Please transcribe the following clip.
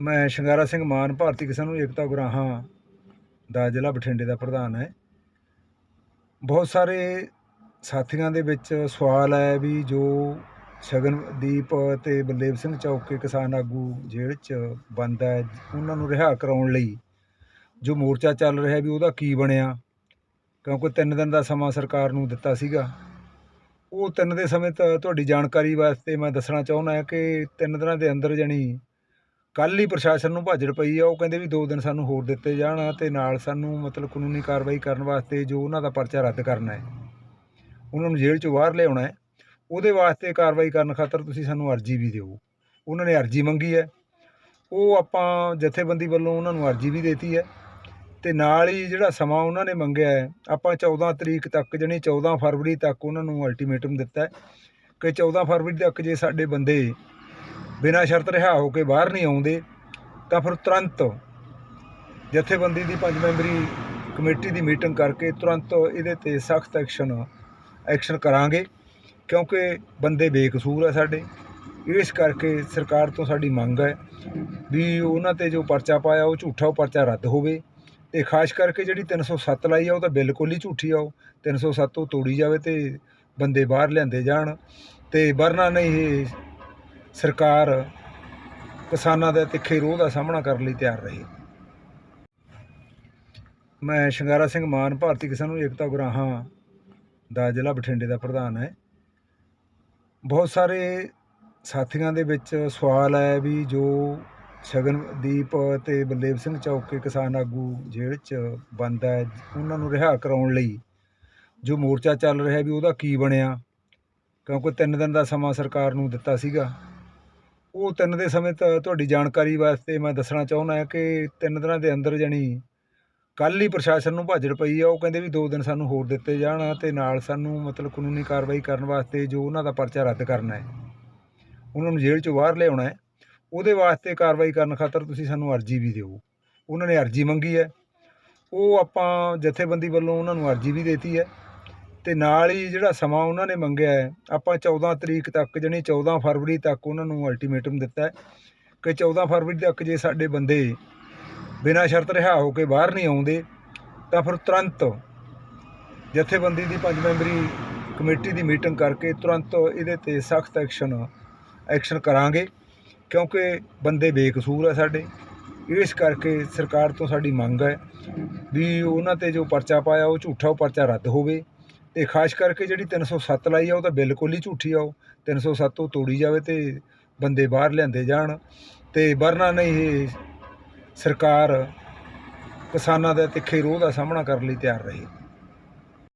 ਮੈਂ ਸ਼ਿੰਗਾਰਾ ਸਿੰਘ ਮਾਨ, ਭਾਰਤੀ ਕਿਸਾਨ ਏਕਤਾ ਗੁਰਾਹਾਂ ਦਾ ਜ਼ਿਲ੍ਹਾ ਬਠਿੰਡੇ ਦਾ ਪ੍ਰਧਾਨ ਹੈ। ਬਹੁਤ ਸਾਰੇ ਸਾਥੀਆਂ ਦੇ ਵਿੱਚ ਸਵਾਲ ਹੈ ਵੀ ਜੋ ਸ਼ਗਨਦੀਪ ਤੇ ਬਲਦੇਵ ਸਿੰਘ ਚੌਕੇ ਕਿਸਾਨ ਆਗੂ ਜੇਲ੍ਹ 'ਚ ਬੰਦ ਹੈ, ਉਹਨਾਂ ਨੂੰ ਰਿਹਾ ਕਰਾਉਣ ਲਈ ਜੋ ਮੋਰਚਾ ਚੱਲ ਰਿਹਾ ਵੀ ਉਹਦਾ ਕੀ ਬਣਿਆ? ਕਿਉਂਕਿ ਤਿੰਨ ਦਿਨ ਦਾ ਸਮਾਂ ਸਰਕਾਰ ਨੂੰ ਦਿੱਤਾ ਸੀਗਾ। ਉਹ ਤਿੰਨ ਦੇ ਸਮੇਂ ਤਾਂ ਤੁਹਾਡੀ ਜਾਣਕਾਰੀ ਵਾਸਤੇ ਮੈਂ ਦੱਸਣਾ ਚਾਹੁੰਦਾ ਕਿ ਤਿੰਨ ਦਿਨਾਂ ਦੇ ਅੰਦਰ ਜਾਣੀ ਕੱਲ੍ਹ ਹੀ ਪ੍ਰਸ਼ਾਸਨ ਨੂੰ ਭਾਜੜ ਪਈ ਆ, ਉਹ ਕਹਿੰਦੇ ਵੀ ਦੋ ਦਿਨ ਸਾਨੂੰ ਹੋਰ ਦਿੱਤੇ ਜਾਣ ਤੇ ਨਾਲ ਸਾਨੂੰ ਮਤਲਬ ਕਾਨੂੰਨੀ ਕਾਰਵਾਈ ਕਰਨ ਵਾਸਤੇ ਜੋ ਉਹਨਾਂ ਦਾ ਪਰਚਾ ਰੱਦ ਕਰਨਾ ਹੈ, ਉਹਨਾਂ ਨੂੰ ਜੇਲ੍ਹ ਚੋਂ ਬਾਹਰ ਲਿਆਉਣਾ ਹੈ, ਉਹਦੇ ਵਾਸਤੇ ਕਾਰਵਾਈ ਕਰਨ ਖਾਤਰ ਤੁਸੀਂ ਸਾਨੂੰ ਅਰਜੀ ਵੀ ਦਿਓ। ਉਹਨਾਂ ਨੇ ਅਰਜੀ ਮੰਗੀ ਹੈ, ਉਹ ਆਪਾਂ ਜਥੇਬੰਦੀ ਵੱਲੋਂ ਉਹਨਾਂ ਨੂੰ ਅਰਜੀ ਵੀ ਦੇਤੀ ਹੈ ਤੇ ਨਾਲ ਹੀ ਜਿਹੜਾ ਸਮਾਂ ਉਹਨਾਂ ਨੇ ਮੰਗਿਆ ਹੈ, ਆਪਾਂ 14 ਤਰੀਕ ਤੱਕ ਜਾਣੀ 14 ਫਰਵਰੀ ਤੱਕ ਉਹਨਾਂ ਨੂੰ ਅਲਟੀਮੇਟਮ ਦਿੱਤਾ ਹੈ ਕਿ 14 ਫਰਵਰੀ ਤੱਕ ਜੇ ਸਾਡੇ ਬੰਦੇ ਬਿਨਾਂ ਸ਼ਰਤ ਰਿਹਾ ਹੋ ਕੇ ਬਾਹਰ ਨਹੀਂ ਆਉਂਦੇ, ਤਾਂ ਫਿਰ ਤੁਰੰਤ ਜਥੇਬੰਦੀ ਦੀ ਪੰਜ ਮੈਂਬਰੀ ਕਮੇਟੀ ਦੀ ਮੀਟਿੰਗ ਕਰਕੇ ਤੁਰੰਤ ਇਹਦੇ ਤੇ ਸਖਤ ਐਕਸ਼ਨ ਐਕਸ਼ਨ ਕਰਾਂਗੇ, ਕਿਉਂਕਿ ਬੰਦੇ ਬੇਕਸੂਰ ਆ ਸਾਡੇ। ਇਸ ਕਰਕੇ ਸਰਕਾਰ ਤੋਂ ਸਾਡੀ ਮੰਗ ਹੈ ਵੀ ਉਹਨਾਂ ਤੇ ਜੋ ਪਰਚਾ ਪਾਇਆ, ਉਹ ਝੂਠਾ ਉਹ ਪਰਚਾ ਰੱਦ ਹੋਵੇ ਤੇ ਖਾਸ ਕਰਕੇ ਜਿਹੜੀ 307 ਲਾਈ ਆ, ਉਹ ਤਾਂ ਬਿਲਕੁਲ ਹੀ ਝੂਠੀ ਆ। ਉਹ 307 ਉਹ ਤੋੜੀ ਜਾਵੇ ਤੇ ਬੰਦੇ ਬਾਹਰ ਲਿਆਂਦੇ ਜਾਣ ਤੇ ਵਰਨਾ ਨਹੀਂ ਇਹ ਸਰਕਾਰ ਕਿਸਾਨਾਂ ਦੇ ਤਿੱਖੇ ਰੋਹ ਦਾ ਸਾਹਮਣਾ ਕਰਨ ਲਈ ਤਿਆਰ ਰਹੀ। ਮੈਂ ਸ਼ਿੰਗਾਰਾ ਸਿੰਘ ਮਾਨ, ਭਾਰਤੀ ਕਿਸਾਨ ਏਕਤਾ ਗੁਰਾਹਾਂ ਦਾ ਜ਼ਿਲ੍ਹਾ ਬਠਿੰਡੇ ਦਾ ਪ੍ਰਧਾਨ ਹੈ। ਬਹੁਤ ਸਾਰੇ ਸਾਥੀਆਂ ਦੇ ਵਿੱਚ ਸਵਾਲ ਹੈ ਵੀ ਜੋ ਸ਼ਗਨਦੀਪ ਤੇ ਬਲਦੇਵ ਸਿੰਘ ਚੌਕੇ ਕਿਸਾਨ ਆਗੂ ਜੇਲ੍ਹ 'ਚ ਬੰਦ ਹੈ, ਉਹਨਾਂ ਨੂੰ ਰਿਹਾ ਕਰਾਉਣ ਲਈ ਜੋ ਮੋਰਚਾ ਚੱਲ ਰਿਹਾ ਵੀ ਉਹਦਾ ਕੀ ਬਣਿਆ? ਕਿਉਂਕਿ ਤਿੰਨ ਦਿਨ ਦਾ ਸਮਾਂ ਸਰਕਾਰ ਨੂੰ ਦਿੱਤਾ ਸੀਗਾ। ਉਹ ਤਿੰਨ ਦੇ ਸਮੇਂ ਤਾਂ ਤੁਹਾਡੀ ਜਾਣਕਾਰੀ ਵਾਸਤੇ ਮੈਂ ਦੱਸਣਾ ਚਾਹੁੰਦਾ ਹਾਂ ਕਿ ਤਿੰਨ ਦਿਨਾਂ ਦੇ ਅੰਦਰ ਜਾਣੀ ਕੱਲ੍ਹ ਹੀ ਪ੍ਰਸ਼ਾਸਨ ਨੂੰ ਭਾਜੜ ਪਈ ਆ, ਉਹ ਕਹਿੰਦੇ ਵੀ ਦੋ ਦਿਨ ਸਾਨੂੰ ਹੋਰ ਦਿੱਤੇ ਜਾਣ ਤੇ ਨਾਲ ਸਾਨੂੰ ਮਤਲਬ ਕਾਨੂੰਨੀ ਕਾਰਵਾਈ ਕਰਨ ਵਾਸਤੇ ਜੋ ਉਹਨਾਂ ਦਾ ਪਰਚਾ ਰੱਦ ਕਰਨਾ ਹੈ, ਉਹਨਾਂ ਨੂੰ ਜੇਲ੍ਹ ਚੋਂ ਬਾਹਰ ਲਿਆਉਣਾ ਹੈ, ਉਹਦੇ ਵਾਸਤੇ ਕਾਰਵਾਈ ਕਰਨ ਖਾਤਰ ਤੁਸੀਂ ਸਾਨੂੰ ਅਰਜੀ ਵੀ ਦਿਓ। ਉਹਨਾਂ ਨੇ ਅਰਜੀ ਮੰਗੀ ਹੈ, ਉਹ ਆਪਾਂ ਜਥੇਬੰਦੀ ਵੱਲੋਂ ਉਹਨਾਂ ਨੂੰ ਅਰਜੀ ਵੀ ਦੇਤੀ ਹੈ ਤੇ ਨਾਲ ਹੀ ਜਿਹੜਾ ਸਮਾਂ ਉਹਨਾਂ ਨੇ ਮੰਗਿਆ ਹੈ, ਆਪਾਂ 14 ਤਰੀਕ ਤੱਕ ਜਾਣੀ 14 ਫਰਵਰੀ ਤੱਕ ਉਹਨਾਂ ਨੂੰ ਅਲਟੀਮੇਟਮ ਦਿੱਤਾ ਹੈ ਕਿ 14 ਫਰਵਰੀ ਤੱਕ ਜੇ ਸਾਡੇ ਬੰਦੇ ਬਿਨਾਂ ਸ਼ਰਤ ਰਿਹਾ ਹੋ ਕੇ ਬਾਹਰ ਨਹੀਂ ਆਉਂਦੇ, ਤਾਂ ਫਿਰ ਤੁਰੰਤ ਜਥੇਬੰਦੀ ਦੀ ਪੰਜ ਮੈਂਬਰੀ ਕਮੇਟੀ ਦੀ ਮੀਟਿੰਗ ਕਰਕੇ ਤੁਰੰਤ ਇਹਦੇ ਤੇ ਸਖਤ ਐਕਸ਼ਨ ਐਕਸ਼ਨ ਕਰਾਂਗੇ, ਕਿਉਂਕਿ ਬੰਦੇ ਬੇਕਸੂਰ ਆ ਸਾਡੇ। ਇਸ ਕਰਕੇ ਸਰਕਾਰ ਤੋਂ ਸਾਡੀ ਮੰਗ ਹੈ ਵੀ ਉਹਨਾਂ ਤੇ ਜੋ ਪਰਚਾ ਪਾਇਆ ਉਹ ਝੂਠਾ ਉਹ ਪਰਚਾ ਰੱਦ ਹੋਵੇ। ਤੇ ਖਾਸ ਕਰਕੇ ਜਿਹੜੀ 307 ਲਾਈ ਆ, ਉਹ ਤਾਂ ਬਿਲਕੁਲ ਹੀ ਝੂਠੀ ਆ ਉਹ। 307 ਉਹ ਤੋੜੀ ਜਾਵੇ ਤੇ ਬੰਦੇ ਬਾਹਰ ਲਿਆਂਦੇ ਜਾਣ। ਤੇ ਵਰਨਾ ਨਹੀਂ, ਇਹ ਸਰਕਾਰ ਕਿਸਾਨਾਂ ਦੇ ਤਿੱਖੇ ਰੋਹ ਦਾ ਸਾਹਮਣਾ ਕਰਨ ਲਈ ਤਿਆਰ ਰਹੀ।